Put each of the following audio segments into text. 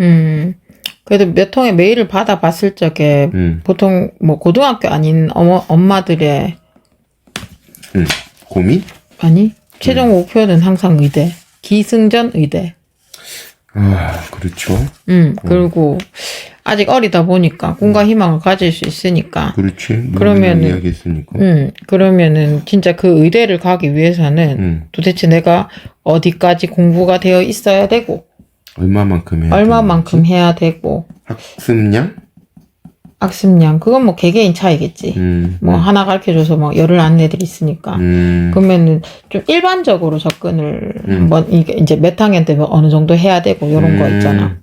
음. 그래도 몇 통의 메일을 받아봤을 적에 음, 보통 뭐 고등학교 아닌 어머, 엄마들의 음. 고민? 아니 최종 목표는 항상 의대 기승전 의대 아, 그렇죠. 음 그리고 아직 어리다 보니까 꿈과 희망을 가질 수 있으니까 그렇지. 그러면은- 이야기 했으니까. 음 그러면은 진짜 그 의대를 가기 위해서는 음. 도대체 내가 어디까지 공부가 되어 있어야 되고 얼마만큼 해야 얼마만큼 해야 되고? 학습량? 학습량 그건 뭐 개개인 차이겠지 음. 뭐 하나 가르쳐줘서 뭐 열을 안 애들이 있으니까 음. 그러면은 좀 일반적으로 접근을 음. 한번 이게 이제 몇 학년 때면 어느 정도 해야 되고 이런 거 음. 있잖아.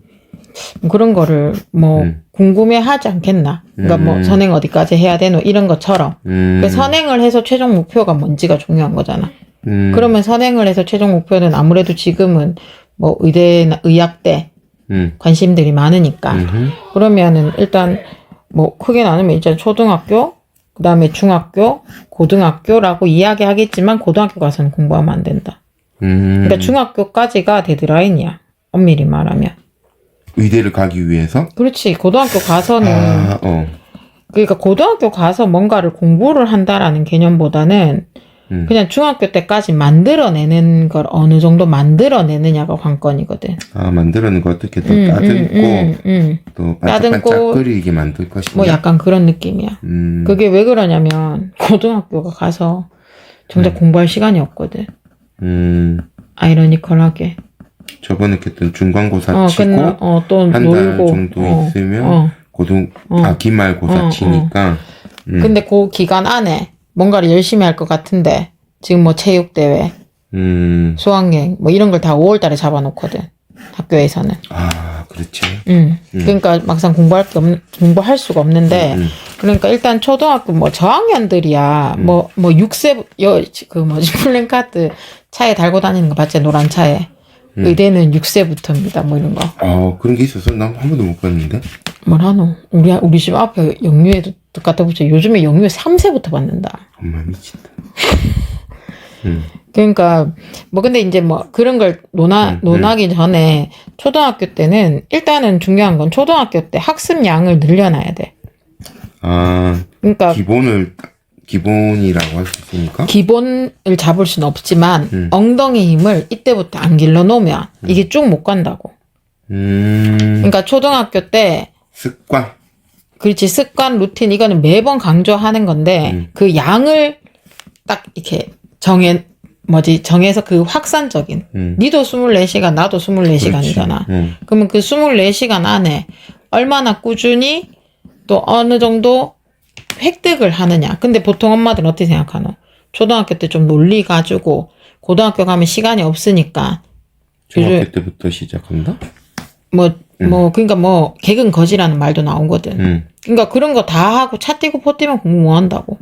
그런 거를 뭐 음. 궁금해 하지 않겠나. 그러니까 뭐 음. 선행 어디까지 해야 되노 이런 것처럼. 음. 그 선행을 해서 최종 목표가 뭔지가 중요한 거잖아. 음. 그러면 선행을 해서 최종 목표는 아무래도 지금은 뭐 의대나 의학대 음. 관심들이 많으니까. 음흠. 그러면은 일단 뭐 크게 나누면 일단 초등학교, 그다음에 중학교, 고등학교라고 이야기하겠지만 고등학교 가서는 공부하면 안 된다. 음. 그러니까 중학교까지가 데드라인이야. 엄밀히 말하면. 의대를 가기 위해서? 그렇지. 고등학교 가서는 아, 어. 그러니까 고등학교 가서 뭔가를 공부를 한다라는 개념보다는 음. 그냥 중학교 때까지 만들어내는 걸 어느 정도 만들어내느냐가 관건이거든. 아, 만들어낸 거 어떻게 또 음, 따듬고, 음, 음, 음. 또 따듬고, 반짝반짝거리게 만들 것이냐? 뭐 약간 그런 느낌이야. 음. 그게 왜 그러냐면 고등학교가 가서 정작 공부할 시간이 없거든. 음. 아이러니컬하게. 저번에 했던 중간고사 어, 치고, 어, 또한달 놀고. 정도 어, 있으면, 어. 고등, 어. 아, 기말고사 어, 치니까, 음. 근데 그 기간 안에 뭔가를 열심히 할 것 같은데, 지금 뭐 체육대회, 음. 수학여행, 뭐 이런 걸 다 5월 달에 잡아놓거든. 학교에서는. 아, 그렇지. 음. 음. 그러니까 막상 공부할 게 없, 공부할 수가 없는데, 음. 그러니까 일단 초등학교 뭐 저학년들이야, 음. 뭐, 뭐 6세, 여, 그 뭐지, 플랜카드 차에 달고 다니는 거 봤지? 노란 차에. 음. 의대는 6세부터입니다. 뭐 이런 거. 아, 그런 게 있었어? 난 한 번도 못 봤는데. 뭐라노? 우리, 우리 집 앞에 영유에도 갖다 붙여. 요즘에 영유에 3세부터 받는다. 엄마 미친다. 음. 그러니까, 뭐 근데 이제 뭐 그런 걸 논하, 음, 논하기 전에 초등학교 때는 일단은 중요한 건 초등학교 때 학습량을 늘려놔야 돼. 아, 그러니까 기본을, 기본이라고 할 수 있으니까? 기본을 잡을 수는 없지만 음. 엉덩이 힘을 이때부터 안 길러 놓으면 이게 쭉 못 간다고. 음. 그러니까 초등학교 때 습관. 그렇지 습관 루틴 이거는 매번 강조하는 건데 음. 그 양을 딱 이렇게 정해 뭐지 정해서 그 확산적인 음. 니도 24시간 나도 24시간이잖아. 음. 그러면 그 24시간 안에 얼마나 꾸준히 또 어느 정도 획득을 하느냐. 근데 보통 엄마들은 어떻게 생각하노? 초등학교 때 좀 논리 가지고 고등학교 가면 시간이 없으니까 중학교 때부터 시작한다? 뭐, 뭐, 그러니까 뭐, 개근 거지라는 말도 나오거든. 음. 그러니까 그런 거 다 하고 차 띄고 포 뛰면 공부 뭐 한다고.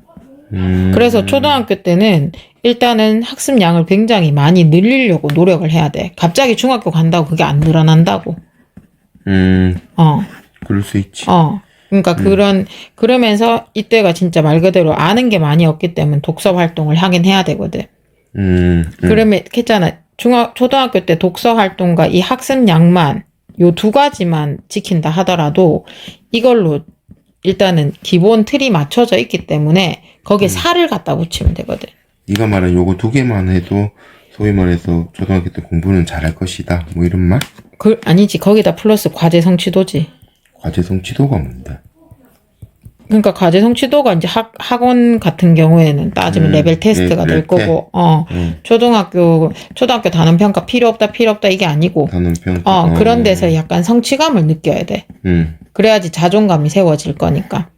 음. 그래서 초등학교 때는 일단은 학습량을 굉장히 많이 늘리려고 노력을 해야 돼. 갑자기 중학교 간다고 그게 안 늘어난다고. 음. 어, 그럴 수 있지. 어. 그러니까 그런, 그러면서 이때가 진짜 말 그대로 아는 게 많이 없기 때문에 독서 활동을 하긴 해야 되거든. 음. 음. 그러면 했잖아. 중학, 초등학교 때 독서 활동과 이 학습량만 요 두 가지만 지킨다 하더라도 이걸로 일단은 기본 틀이 맞춰져 있기 때문에 거기에 살을 갖다 붙이면 되거든. 네가 말한 요거 두 개만 해도 소위 말해서 초등학교 때 공부는 잘할 것이다. 뭐 이런 말? 그 아니지 거기다 플러스 과제 성취도지. 과제 성취도가 뭔데? 그러니까 과제 성취도가 이제 학, 학원 같은 경우에는 따지면 음, 레벨 테스트가 네, 될 레벨 거고, 어, 음. 초등학교, 초등학교 단원 평가 필요 없다, 필요 없다, 이게 아니고, 단원 평가. 어, 그런 데서 약간 성취감을 느껴야 돼. 음. 그래야지 자존감이 세워질 거니까.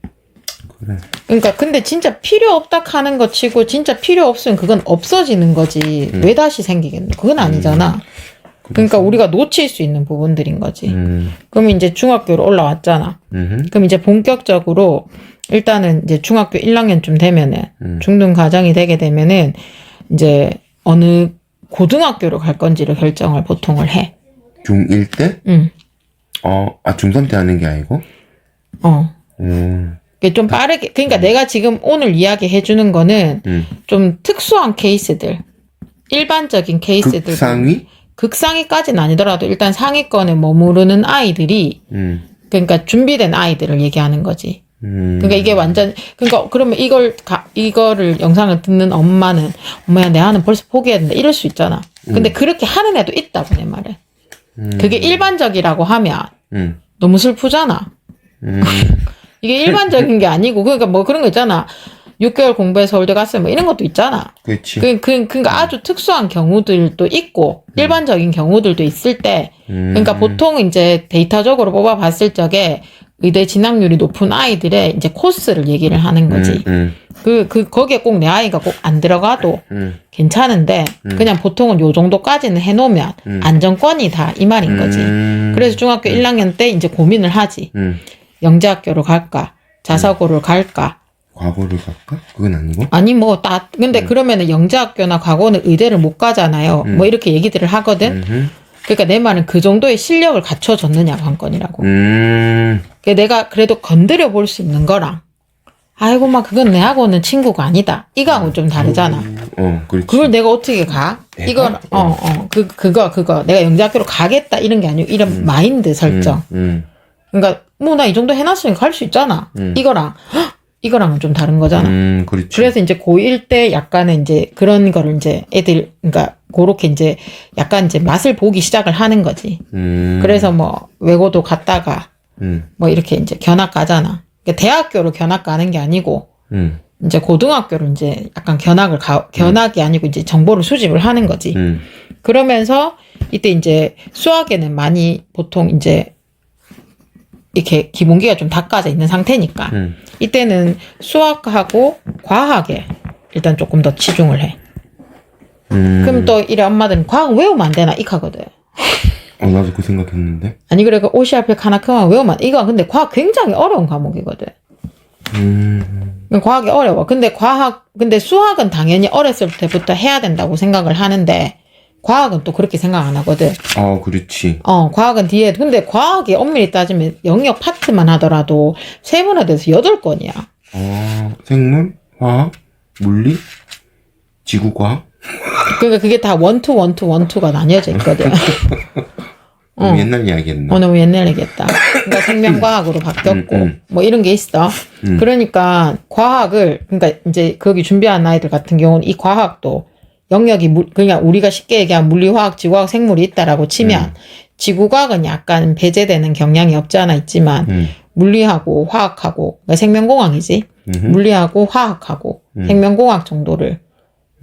그래. 그러니까 근데 진짜 필요 없다 하는 거 치고 진짜 필요 없으면 그건 없어지는 거지 음. 왜 다시 생기겠노 그건 아니잖아 그러니까 우리가 놓칠 수 있는 부분들인 거지 음. 그럼 이제 중학교로 올라왔잖아 음. 그럼 이제 본격적으로 일단은 이제 중학교 1학년쯤 되면은 음. 중등 과정이 되게 되면은 이제 어느 고등학교로 갈 건지를 결정을 보통을 해. 중1 때? 응. 어, 아, 중3 때 하는 게 아니고? 어. 음. 그게 좀 빠르게 그러니까 내가 지금 오늘 이야기 해 주는 거는 음. 좀 특수한 케이스들, 일반적인 케이스들, 극상위? 극상위까지는 아니더라도 일단 상위권에 머무르는 아이들이 음. 그러니까 준비된 아이들을 얘기하는 거지. 음. 그러니까 이게 완전 그러니까 그러면 이걸 가, 이거를 영상을 듣는 엄마는 엄마야 내 아는 벌써 된다 이럴 수 있잖아. 근데 그렇게 하는 애도 있다고 내 말에. 음. 그게 일반적이라고 하면 음. 너무 슬프잖아. 음. 이게 일반적인 게 아니고 그러니까 뭐 그런 거 있잖아. 6개월 공부해 서울대 갔어요. 뭐 이런 것도 있잖아. 그렇지. 그, 그, 그러니까 아주 특수한 경우들도 있고 일반적인 경우들도 있을 때 음. 그러니까 보통 이제 데이터적으로 뽑아 봤을 적에 의대 진학률이 높은 아이들의 이제 코스를 얘기를 하는 거지. 음. 그, 그, 거기에 꼭 내 아이가 꼭 안 들어가도 음. 괜찮은데 그냥 보통은 요 정도까지는 해놓으면 음. 안정권이다 이 말인 거지. 음. 그래서 중학교 1학년 때 이제 고민을 하지. 음. 영재학교로 갈까? 자사고를 갈까? 과거를 갈까? 그건 아니고. 아니 뭐 다 근데 그러면은 영재학교나 과거는 의대를 못 가잖아요. 음. 뭐 이렇게 얘기들을 하거든. 음. 그러니까 내 말은 그 정도의 실력을 갖춰줬느냐 관건이라고. 음. 그 내가 그래도 건드려 볼 수 있는 거랑 아이고 막 그건 내하고는 친구가 아니다. 이거하고 좀 다르잖아. 어, 그렇지. 그걸 내가 어떻게 가? 내가? 이건 어어 그 그거 그거 내가 영재학교로 가겠다 이런 게 아니고 이런 마인드 설정. 음. 그러니까 뭐 나 이 정도 해놨으니까 갈 수 있잖아. 음. 이거랑 헉, 이거랑은 좀 다른 거잖아. 음, 그렇지. 그래서 이제 고1 때 약간은 이제 그런 거를 이제 애들, 그러니까 그렇게 이제 약간 이제 맛을 보기 시작을 하는 거지. 음. 그래서 뭐 외고도 갔다가 음. 뭐 이렇게 이제 견학 가잖아. 그러니까 대학교로 견학 가는 게 아니고 음. 이제 고등학교로 이제 약간 견학을 가, 견학이 아니고 이제 정보를 수집을 하는 거지. 음. 그러면서 이때 이제 수학에는 많이 보통 이제 이렇게 기본기가 좀 닦아져 있는 상태니까 음. 이때는 수학하고 과학에 일단 조금 더 치중을 해. 음. 그럼 또 이래 엄마들은 과학 외우면 안 되나 이하거든. 어, 나도 그 생각했는데. 아니 그래 그 하나 그만 외우면 안- 이거 근데 과학 굉장히 어려운 과목이거든. 음. 과학이 어려워. 근데 과학 근데 수학은 당연히 어렸을 때부터 해야 된다고 생각을 하는데 과학은 또 그렇게 생각 안 하거든. 어, 그렇지. 어, 과학은 뒤에, 근데 과학이 엄밀히 따지면 영역 파트만 하더라도 세분화돼서 여덟 건이야. 어, 생물, 화학, 물리, 지구과학. 그러니까 그게 다 원투, 원투, 원투가 나뉘어져 있거든. 너무 어. 옛날 이야기였나? 어, 너무 옛날 얘기했다. 그러니까 생명과학으로 바뀌었고, 음, 음. 뭐 이런 게 있어. 음. 그러니까 과학을, 그러니까 이제 거기 준비한 아이들 같은 경우는 이 과학도 영역이, 물, 그냥 우리가 쉽게 얘기하면 물리, 화학, 지구화학, 생물이 있다라고 치면 음. 지구과학은 약간 배제되는 경향이 없지 않아 있지만 음. 물리하고 화학하고 그러니까 생명공학이지 음. 물리하고 화학하고 음. 생명공학 정도를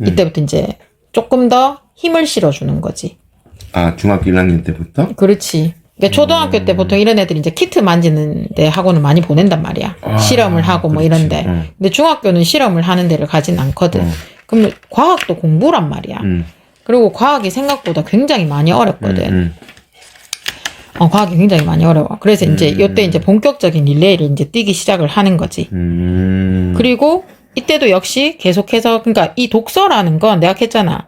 이때부터 이제 조금 더 힘을 실어주는 거지. 아, 중학교 1학년 때부터? 그렇지. 그러니까 초등학교 음. 때 보통 이런 애들이 이제 키트 만지는데 학원을 많이 보낸단 말이야. 아, 실험을 하고 뭐 그렇지. 이런데. 어. 근데 중학교는 실험을 하는 데를 가진 않거든. 어. 그럼 과학도 공부란 말이야. 음. 그리고 과학이 생각보다 굉장히 많이 어렵거든. 음. 어, 과학이 굉장히 많이 어려워. 그래서 이제 이때 이제 본격적인 릴레이를 이제 뛰기 시작을 하는 거지. 음. 그리고 이때도 역시 계속해서 그러니까 이 독서라는 건 내가 했잖아.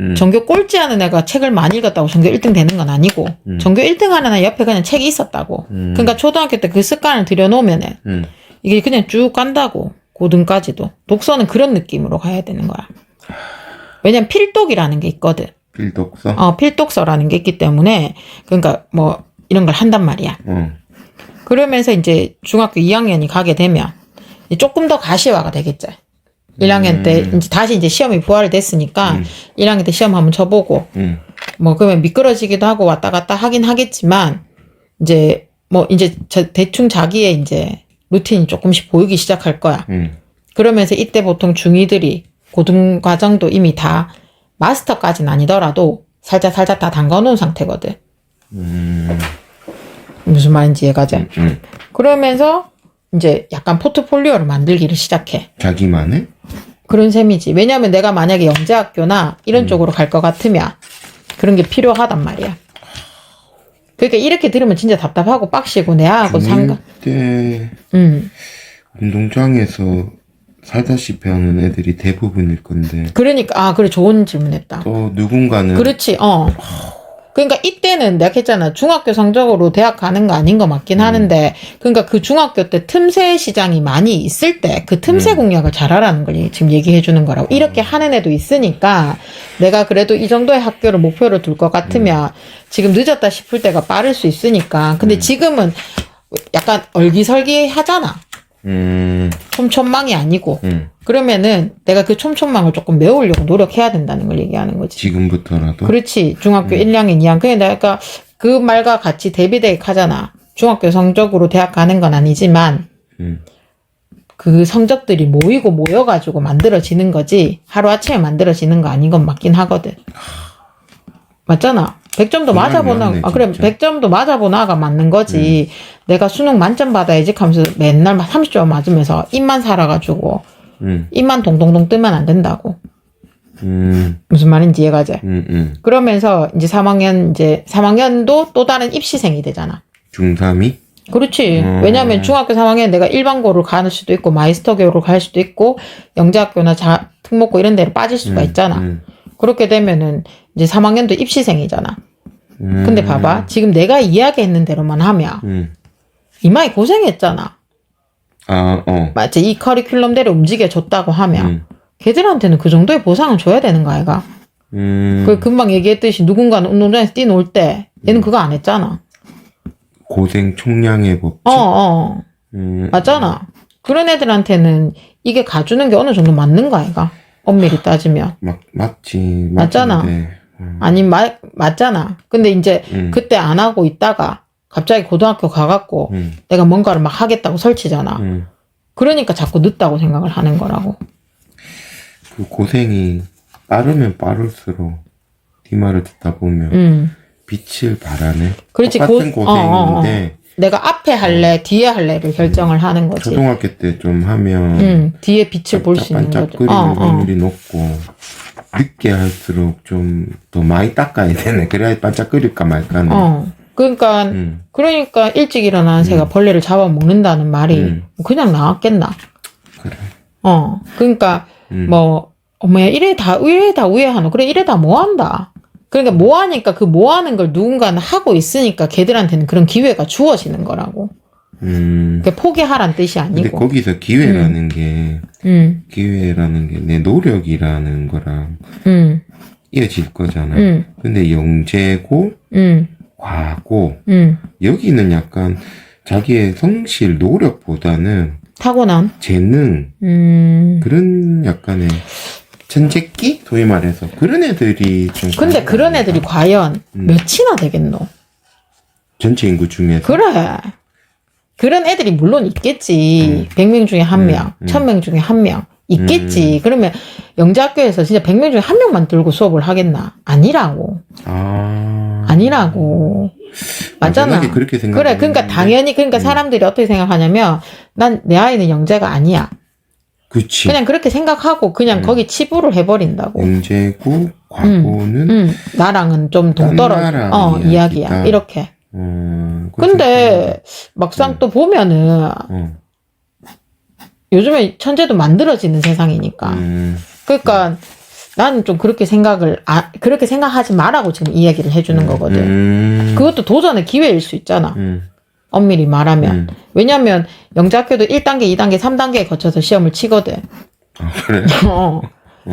음. 전교 꼴찌 하는 애가 책을 많이 읽었다고 전교 1등 되는 건 아니고 음. 전교 1등 하는 애 옆에 그냥 책이 있었다고. 음. 그러니까 초등학교 때 그 습관을 들여놓으면 음. 이게 그냥 쭉 간다고 고등까지도. 독서는 그런 느낌으로 가야 되는 거야. 왜냐면 필독이라는 게 있거든. 필독서? 어, 필독서라는 게 있기 때문에 그러니까 뭐 이런 걸 한단 말이야. 어. 그러면서 이제 중학교 2학년이 가게 되면 조금 더 가시화가 되겠죠. 1학년 때 이제 다시 이제 시험이 부활 됐으니까 음. 1학년 때 시험 한번 쳐보고 음. 뭐 그러면 미끄러지기도 하고 왔다 갔다 하긴 하겠지만 이제 뭐 이제 저 대충 자기의 이제 루틴이 조금씩 보이기 시작할 거야. 음. 그러면서 이때 보통 중이들이 고등 과정도 이미 다 마스터까지는 아니더라도 살짝 살짝 다 담가놓은 상태거든. 음. 무슨 말인지 이해가죠? 음. 그러면서 이제 약간 포트폴리오를 만들기를 시작해. 자기만의? 그런 셈이지. 왜냐하면 내가 만약에 영재학교나 이런 쪽으로 갈 것 같으면 그런 게 필요하단 말이야. 그러니까 이렇게 들으면 진짜 답답하고 빡시고 내하고 상관. 때 음. 운동장에서 살다시피 하는 애들이 대부분일 건데 그러니까 아 그래 좋은 질문했다. 또 누군가는 그렇지. 어. 그러니까 이때는 내가 했잖아. 중학교 성적으로 대학 가는 거 아닌 거 맞긴 하는데, 그러니까 그 중학교 때 틈새 시장이 많이 있을 때 그 틈새 음. 공략을 잘하라는 걸 지금 얘기해 주는 거라고. 이렇게 하는 애도 있으니까 내가 그래도 이 정도의 학교를 목표로 둘 것 같으면 지금 늦었다 싶을 때가 빠를 수 있으니까. 근데 지금은 약간 얼기설기 하잖아. 음, 촘촘망이 아니고. 음. 그러면은 내가 그 촘촘망을 조금 메우려고 노력해야 된다는 걸 얘기하는 거지. 지금부터라도. 그렇지. 중학교 1학년, 2학년. 그냥 내가 그 말과 같이 대비되게 하잖아. 중학교 성적으로 대학 가는 건 아니지만 음, 그 성적들이 모이고 모여가지고 만들어지는 거지. 하루아침에 만들어지는 거 아닌 건 맞긴 하거든. 맞잖아. 100점도 정말 맞아보나, 아, 그래, 진짜. 음. 100점도 맞아보나가 맞는 거지. 내가 수능 만점 받아야지 하면서 맨날 30점 맞으면서 입만 살아가지고, 음, 입만 동동동 뜨면 안 된다고. 음, 무슨 말인지 이해가 돼. 음, 음. 그러면서 이제 3학년, 이제 3학년도 또 다른 입시생이 되잖아. 중3이? 그렇지. 음. 왜냐면 중학교 3학년 내가 일반고를 갈 수도 있고 마이스터교로 갈 수도 있고 영재학교나 자, 특목고 이런 데로 빠질 수가 있잖아. 음, 그렇게 되면은 이제 3학년도 입시생이잖아. 음. 근데 봐봐. 지금 내가 이야기했는 대로만 하면 음. 이마이 고생했잖아. 아, 어. 맞지? 이 커리큘럼대로 움직여줬다고 하면 음, 걔들한테는 그 정도의 보상을 줘야 되는 거 아이가? 음. 그 금방 얘기했듯이 누군가는 운동장에서 뛰놀 때 얘는 그거 안 했잖아. 고생 총량의 법칙. 어, 어. 음, 맞잖아. 그런 애들한테는 이게 가주는 게 어느 정도 맞는 거 아이가? 엄밀히 따지면. 맞, 맞지. 맞잖아. 맞는데, 음, 아니, 마, 맞잖아. 근데 이제 음, 그때 안 하고 있다가 갑자기 고등학교 가갖고 음, 내가 뭔가를 막 하겠다고 설치잖아. 음. 그러니까 자꾸 늦다고 생각을 하는 거라고. 그 고생이 빠르면 빠를수록 네 말을 듣다 보면 음. 빛을 발하네. 그렇지, 똑같은 고- 어, 고생인데 내가 앞에 할래, 뒤에 할래를 결정을 하는 거지. 초등학교 때 좀 하면 음, 뒤에 빛을 볼 수 있는 거지. 반짝거리는 어, 어. 확률이 높고 늦게 할수록 좀 더 많이 닦아야 되네. 그래야 반짝거릴까 말까는. 어. 그러니까, 음, 그러니까 일찍 일어나는 새가 벌레를 잡아먹는다는 말이 음. 그냥 나왔겠나? 그래. 어. 그러니까, 음. 뭐, 어머야, 이래 다, 이래 다 우회하노. 그래, 이래 다 뭐한다. 그러니까 뭐하니까 그 뭐하는 걸 누군가는 하고 있으니까 걔들한테는 그런 기회가 주어지는 거라고. 음. 그게 포기하란 뜻이 근데 아니고. 거기서 기회라는 게 음, 기회라는 게 내 노력이라는 거랑 음, 이어질 거잖아. 음, 근데 영재고 음, 과고 음. 여기는 약간 자기의 성실 노력보다는 타고난. 재능 음. 그런 약간의 천재끼 소위 말해서 그런 애들이 좀 근데 그런. 애들이 과연 음. 몇이나 되겠노? 전체 인구 중에서 그래. 그런 애들이 물론 있겠지. 100명 중에 한 음, 명, 음. 1000명 중에 한 명. 있겠지. 그러면 영재학교에서 진짜 100명 중에 한 명만 들고 수업을 하겠나? 아니라고. 아 아니라고. 맞잖아. 그렇게 생각 그래. 그러니까 당연히 그러니까 음. 사람들이 어떻게 생각하냐면 난 내 아이는 영재가 아니야. 그치 그냥 그렇게 생각하고 그냥 음. 거기 치부를 해버린다고. 영재고 과고는 음, 나랑은 좀딴 동떨어져. 어. 이야기야. 이렇게. 음, 근데 막상 음. 또 보면은 어, 요즘에 천재도 만들어지는 세상이니까. 음, 그러니까 나는 좀 그렇게 생각을 아, 그렇게 생각하지 말라고 지금 이 얘기를 해주는 거거든. 음, 그것도 도전의 기회일 수 있잖아. 음, 엄밀히 말하면. 음. 왜냐면 영재학교도 1단계, 2단계, 3단계에 거쳐서 시험을 치거든. 아, 그래 어.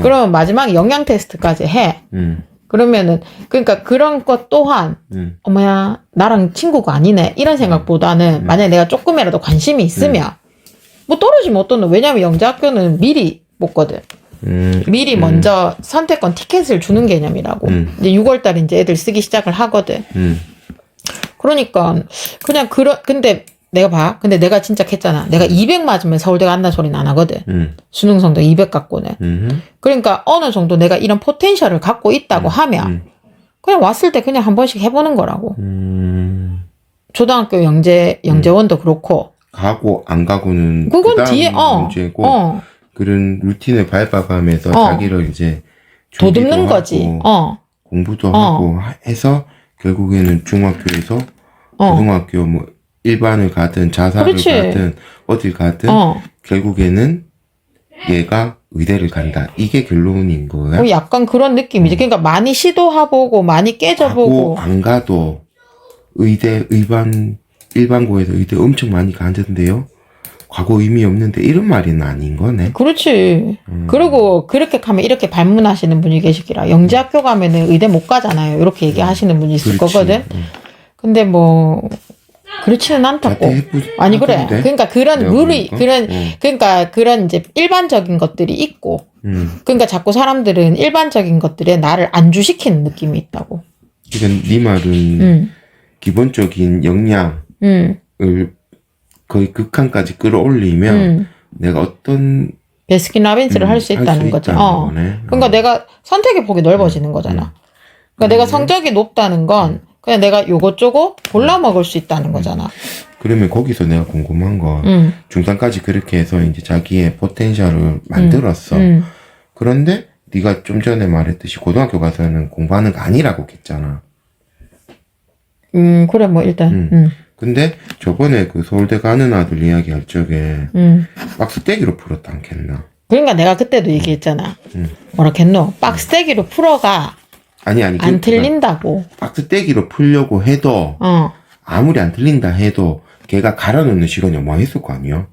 그러면 마지막에 영양 테스트까지 해. 음, 그러면은 그러니까 그런 것 또한 음, 어머야 나랑 친구가 아니네 이런 생각보다는 만약에 내가 조금이라도 관심이 있으면 뭐 떨어지면 어떠노 왜냐면 영재학교는 미리 뽑거든 음, 미리 먼저 선택권 티켓을 주는 개념이라고. 음. 이제 6월달에 이제 애들 쓰기 시작을 하거든. 음, 그러니까 그냥 그런 근데 내가 봐. 근데 내가 진짜 했잖아. 내가 200 맞으면 서울대 간다는 소리는 안 하거든. 음, 수능 성적 200 갖고는. 음, 그러니까 어느 정도 내가 이런 포텐셜을 갖고 있다고 하면 음, 그냥 왔을 때 그냥 한 번씩 해보는 거라고. 음. 초등학교 영재 영재원도 그렇고. 가고 안 가고는 그건 뒤에 어, 문제고 어 그런 루틴을 밟아가면서 어. 자기를 이제 도듬는 거지 어 공부도 어. 하고 하- 해서 결국에는 중학교에서 어, 고등학교 뭐 일반을 가든 자사를 그렇지. 가든 어딜 가든 어, 결국에는 얘가 의대를 간다. 이게 결론인 거야. 뭐 약간 그런 느낌이지. 그러니까 많이 시도해보고 많이 깨져보고. 안 가도 의대 일반 일반고에서 의대 엄청 많이 가는데요. 과거 의미 없는데 이런 말은 아닌 거네. 그렇지. 음. 그리고 그렇게 가면 이렇게 반문하시는 분이 계시기라. 영재학교 가면은 의대 못 가잖아요. 이렇게 얘기하시는 분이 있을 그렇지. 거거든. 응. 근데 뭐 그렇지는 않다고. 아니 그래. 하던데? 그러니까 그런 보니까. 그런 응. 그러니까 그런 이제 일반적인 것들이 있고. 응. 그러니까 자꾸 사람들은 일반적인 것들에 나를 안주시키는 느낌이 있다고. 그러니까 네 말은 음. 기본적인 역량을 음. 거의 극한까지 끌어올리면 음. 내가 어떤 베스킨 라빈스를 음, 할수 있다는 거죠. 있다는 어. 거네. 그러니까 어. 내가 선택의 폭이 넓어지는 거잖아. 그러니까 내가 성적이 높다는 건 그냥 내가 요것저것 골라 먹을 수 있다는 거잖아. 그러면 거기서 내가 궁금한 거 음. 중산까지 그렇게 해서 이제 자기의 포텐셜을 만들었어. 음. 그런데 네가 좀 전에 말했듯이 고등학교 가서는 공부하는 거 아니라고 했잖아. 음, 그래, 뭐, 일단, 음. 음, 근데 저번에 그 서울대 가는 아들 이야기할 적에 음. 박스 떼기로 풀었다 않겠나? 그러니까 내가 그때도 얘기했잖아. 음. 뭐라 했노? 박스떼기로 풀어가 아니 아니 안 그- 틀린다고. 박스 떼기로 풀려고 해도 어. 아무리 안 틀린다 해도 걔가 갈아놓는 시간이 어마했을 거 아니야?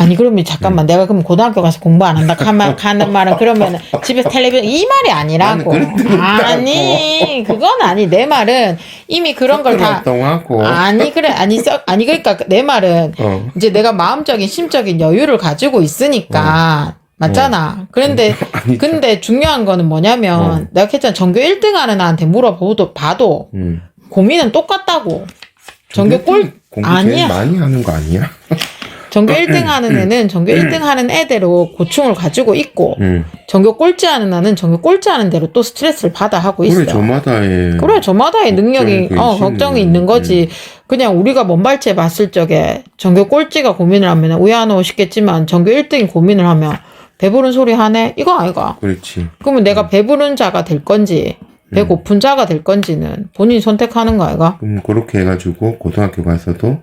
아니, 그러면 잠깐만. 내가 그럼 고등학교 가서 공부 안 한다 하는 말은 그러면 집에서 텔레비전, 이 말이 아니라고. 나는. 아니, 그건 아니. 내 말은 이미 그런 걸 다. 활동하고 아니, 그래. 아니, 써, 아니, 그러니까 내 말은 어. 이제 내가 마음적인 심적인 여유를 가지고 있으니까 맞잖아. 그런데 아니, 근데 중요한 거는 뭐냐면 어. 내가 했잖아. 전교 1등 하는 애한테 물어봐도 봐도 음. 고민은 똑같다고. 전교 꼴 공부 아니야. 많이 하는 거 아니야? 전교 1등 하는 애는 전교 1등 하는 애대로 고충을 가지고 있고 음. 전교 꼴찌 하는 애는 전교 꼴찌 하는 대로 또 스트레스를 받아 하고 있어. 그래 저마다의 그래 저마다의 능력이 걱정이 어 걱정이 있는 거지. 그냥 우리가 먼발치에 봤을 적에 전교 꼴찌가 고민을 하면 우야하노 싶겠지만 전교 1등이 고민을 하면 배부른 소리 하네 이거 아이가. 그렇지. 그러면 내가 배부른 자가 될 건지 배고픈 자가 될 건지는 본인이 선택하는 거 아이가. 그럼 그렇게 해가지고 고등학교 가서도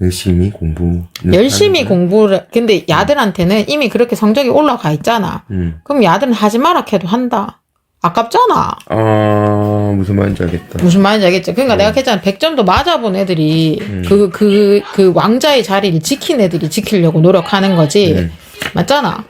열심히 공부. 열심히 공부를 근데 야들한테는 이미 그렇게 성적이 올라가 있잖아. 음. 그럼 야들은 하지 마라 해도 한다. 아깝잖아. 아 무슨 말인지 알겠다. 무슨 말인지 알겠죠? 그러니까 내가 했잖아. 100점도 맞아본 애들이 그, 그, 그 왕자의 자리를 지킨 애들이 지키려고 노력하는 거지. 음. 맞잖아.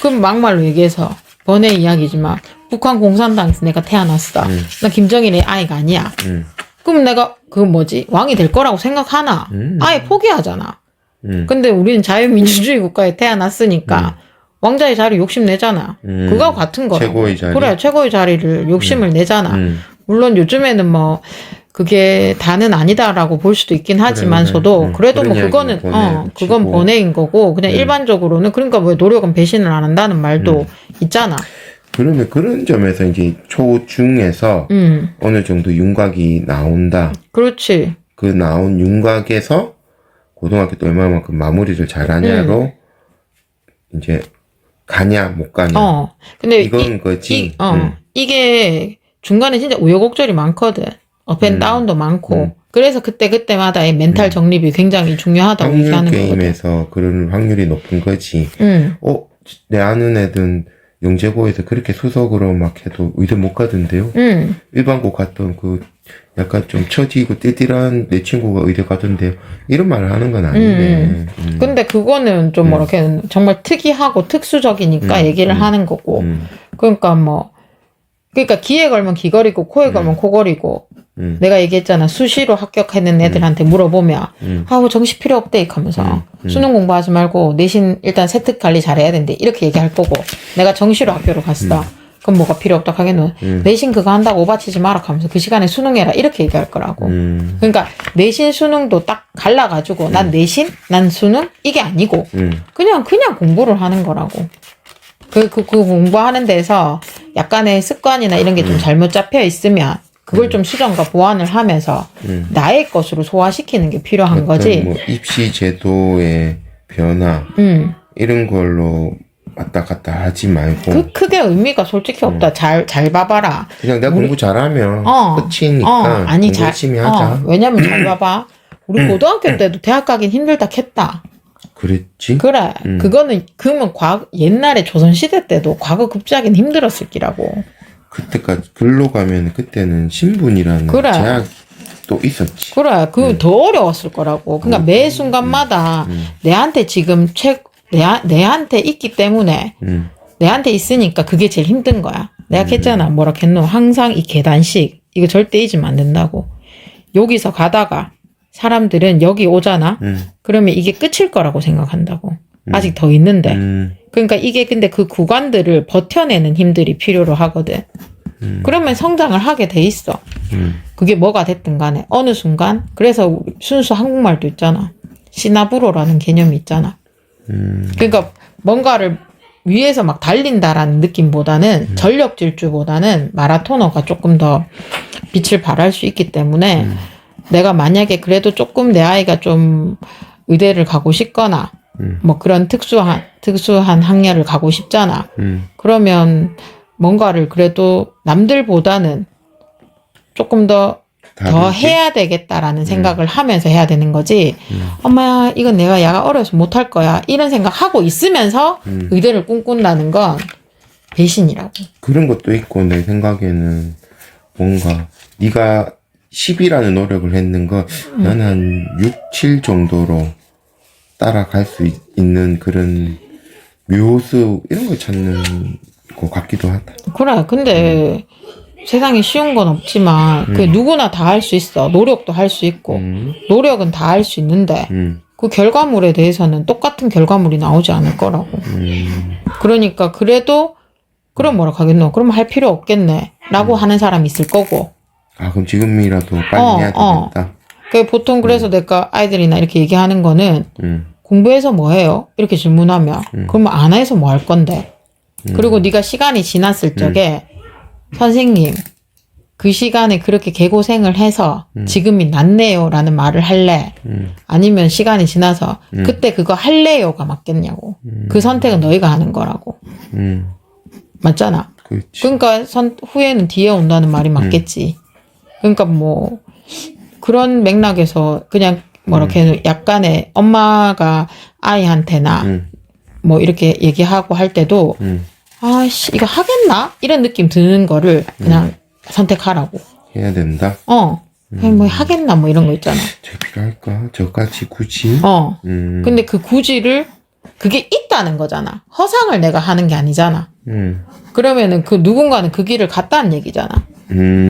그럼 막말로 얘기해서 번외 이야기지만 북한 공산당에서 내가 태어났어. 음. 나 김정일의 아이가 아니야. 음. 그럼 내가 그 뭐지 왕이 될 거라고 생각하나? 음. 아예 포기하잖아. 음. 근데 우리는 자유민주주의 국가에 태어났으니까 왕자의 자리 욕심 내잖아. 음. 그거 같은 거라고. 최고의 자리. 그래 최고의 자리를 욕심을 내잖아. 음. 물론 요즘에는 뭐 그게 다는 아니다라고 볼 수도 있긴 하지만서도 음, 그래도 뭐 그거는 어. 그건 번외인 거고 그냥 음. 일반적으로는 그러니까 왜 노력은 배신을 안 한다는 말도 있잖아. 그러면 그런 점에서 이제 초중에서 음 어느 정도 윤곽이 나온다. 그렇지. 그 나온 윤곽에서 고등학교 때 얼마만큼 마무리를 잘하냐로 이제 가냐 못 가냐 음. 어 근데 이건 이, 거지. 이, 어 음. 이게 중간에 진짜 우여곡절이 많거든. 업앤다운도 많고 음. 그래서 그때 그때마다의 멘탈 정립이 굉장히 중요하다고 얘기하는 거거든. 게임에서 그런 확률이 높은 거지. 음 어, 내 아는 애든 영재고에서 그렇게 수석으로 막 해도 의대 못 가던데요. 음. 일반고 갔던 그 약간 좀 처지고 띠띠한 내 친구가 의대 가던데요. 이런 말을 하는 건 아닌데. 음. 근데 그거는 좀 뭐라 해 정말 특이하고 특수적이니까 음, 얘기를 음, 하는 거고 음, 그러니까 뭐 그러니까 귀에 걸면 귀걸이고 코에 걸면 코걸이고 음, 내가 얘기했잖아. 수시로 합격하는 애들한테 물어보면 음. 아우 정시 필요 없대. 하면서 음, 음. 수능 공부하지 말고 내신 일단 세특 관리 잘해야 된대. 이렇게 얘기할 거고 내가 정시로 학교를 갔어. 그럼 뭐가 필요 없다. 하겠노 음. 내신 그거 한다고 오바치지 마라. 하면서 그 시간에 수능해라. 이렇게 얘기할 거라고. 음, 그러니까 내신 수능도 딱 갈라가지고 난 내신 난 수능 이게 아니고 음, 그냥 그냥 공부를 하는 거라고. 그, 그, 그 공부하는 데서 약간의 습관이나 이런 게 좀 잘못 잡혀 있으면 그걸 좀 수정과 보완을 하면서 음. 나의 것으로 소화시키는 게 필요한 어떤 거지. 뭐 입시 제도의 변화 음. 이런 걸로 왔다 갔다 하지 말고 그 크게 의미가 솔직히 없다. 잘, 잘 봐봐라. 그냥 내가 공부 잘하면 어. 끝이니까 어, 아니, 공부 잘, 열심히 하자. 어, 왜냐면 잘 봐봐. 우리 고등학교 때도 대학 가긴 힘들다 했다. 그랬지? 그래. 음. 그거는 그러면 과 옛날에 조선 시대 때도 과거 급작은 힘들었을 기라고. 그때까지 글로 가면 그때는 신분이라는 그래. 제약도 있었지. 그래. 그더 어려웠을 거라고. 그러니까 매 순간마다 음, 내한테 지금 책 내, 내한테 있기 때문에 음, 내한테 있으니까 그게 제일 힘든 거야. 내가 했잖아. 뭐라 했노? 항상 이 계단식. 이거 절대 잊으면 안 된다고. 여기서 가다가 사람들은 여기 오잖아? 음, 그러면 이게 끝일 거라고 생각한다고. 아직 더 있는데. 음, 그러니까 이게 근데 그 구간들을 버텨내는 힘들이 필요로 하거든. 음. 그러면 성장을 하게 돼 있어. 음, 그게 뭐가 됐든 간에. 어느 순간. 그래서 순수 한국말도 있잖아. 시나브로라는 개념이 있잖아. 음, 그러니까 뭔가를 위에서 막 달린다라는 느낌보다는 음. 전력 질주보다는 마라토너가 조금 더 빛을 발할 수 있기 때문에 음. 내가 만약에 그래도 조금 내 아이가 좀 의대를 가고 싶거나 음. 뭐 그런 특수한 특수한 학년을 가고 싶잖아. 음, 그러면 뭔가를 그래도 남들보다는 조금 더 더 다르지? 해야 되겠다라는 생각을 하면서 해야 되는 거지. 음. 엄마야, 이건 내가 야가 어려서 못 할 거야. 이런 생각 하고 있으면서 음. 의대를 꿈꾼다는 건 배신이라고. 그런 것도 있고 내 생각에는 뭔가 네가 10이라는 노력을 했는 거 음. 나는 한 6, 7 정도로 따라갈 수 있, 는 그런 묘수 이런 걸 찾는 것 같기도 하다. 그래. 근데 세상에 쉬운 건 없지만 그 누구나 다 할 수 있어. 노력도 할 수 있고 음, 노력은 다 할 수 있는데 음, 그 결과물에 대해서는 똑같은 결과물이 나오지 않을 거라고. 음, 그러니까 그래도 그럼 뭐라 하겠노? 그럼 할 필요 없겠네. 라고 하는 사람이 있을 거고. 아 그럼 지금이라도 빨리 어, 해야 어. 되겠다. 그 보통 그래서 내가 아이들이나 이렇게 얘기하는 거는 음, 공부해서 뭐 해요? 이렇게 질문하면 그러면 안 해서 뭐 할 건데? 그리고 네가 시간이 지났을 적에 선생님 그 시간에 그렇게 개고생을 해서 지금이 낫네요라는 말을 할래? 음, 아니면 시간이 지나서 그때 그거 할래요가 맞겠냐고. 그 선택은 너희가 하는 거라고. 음, 맞잖아. 그렇지. 그러니까 선, 후회는 뒤에 온다는 말이 맞겠지. 그러니까 뭐 그런 맥락에서 그냥 뭐라 해 약간의 엄마가 아이한테나 음, 뭐 이렇게 얘기하고 할 때도 음, 아씨 이거 하겠나 이런 느낌 드는 거를 그냥 선택하라고. 해야 된다. 어. 그냥 뭐 하겠나 뭐 이런 거 있잖아. 저 필요할까? 저까지 굳이? 어. 음, 근데 그 구지를 그게 있다는 거잖아. 허상을 내가 하는 게 아니잖아. 음, 그러면은 그 누군가는 그 길을 갔다는 얘기잖아. 음.